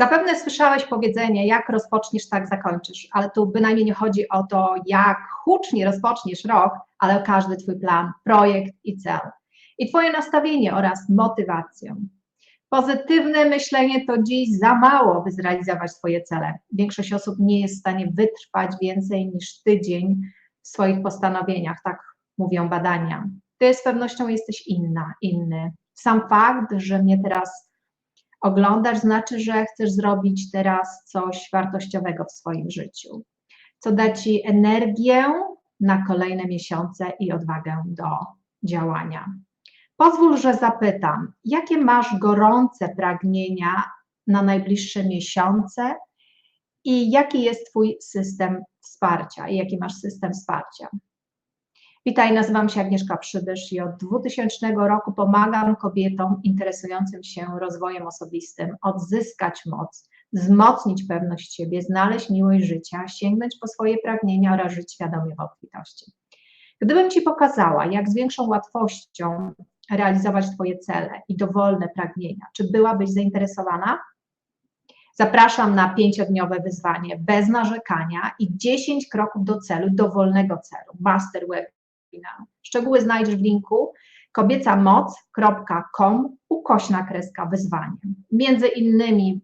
Zapewne słyszałeś powiedzenie, jak rozpoczniesz, tak zakończysz, ale tu bynajmniej nie chodzi o to, jak hucznie rozpoczniesz rok, ale o każdy Twój plan, projekt i cel. I Twoje nastawienie oraz motywację. Pozytywne myślenie to dziś za mało, by zrealizować Twoje cele. Większość osób nie jest w stanie wytrwać więcej niż tydzień w swoich postanowieniach, tak mówią badania. Ty z pewnością jesteś inna, inny. Sam fakt, że mnie teraz oglądasz, znaczy, że chcesz zrobić teraz coś wartościowego w swoim życiu, co da Ci energię na kolejne miesiące i odwagę do działania. Pozwól, że zapytam, jakie masz gorące pragnienia na najbliższe miesiące i jaki jest Twój system wsparcia i jaki masz system wsparcia? Witaj, nazywam się Agnieszka Przybysz i od 2000 roku pomagam kobietom interesującym się rozwojem osobistym odzyskać moc, wzmocnić pewność siebie, znaleźć miłość życia, sięgnąć po swoje pragnienia oraz żyć świadomie w obfitości. Gdybym Ci pokazała, jak z większą łatwością realizować Twoje cele i dowolne pragnienia, czy byłabyś zainteresowana? Zapraszam na pięciodniowe wyzwanie bez narzekania i 10 kroków do celu, dowolnego celu, Master Web Szczegóły znajdziesz w linku kobiecamoc.com ukośna kreska wyzwanie. Między innymi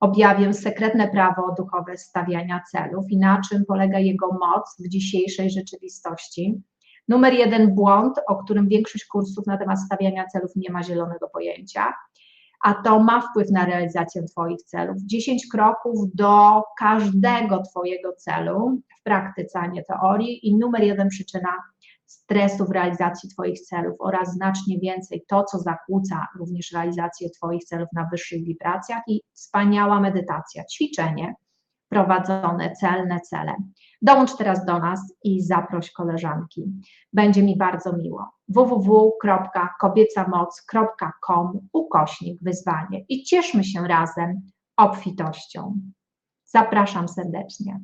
objawię sekretne prawo duchowe stawiania celów i na czym polega jego moc w dzisiejszej rzeczywistości. Numer jeden błąd, o którym większość kursów na temat stawiania celów nie ma zielonego pojęcia, a to ma wpływ na realizację Twoich celów. 10 kroków do każdego Twojego celu w praktyce, a nie teorii. I numer jeden przyczyna stresu w realizacji Twoich celów oraz znacznie więcej to, co zakłóca również realizację Twoich celów na wyższych wibracjach i wspaniała medytacja, ćwiczenie prowadzone, celne cele. Dołącz teraz do nas i zaproś koleżanki. Będzie mi bardzo miło. www.kobiecamoc.com ukośnik wyzwanie i cieszmy się razem obfitością. Zapraszam serdecznie.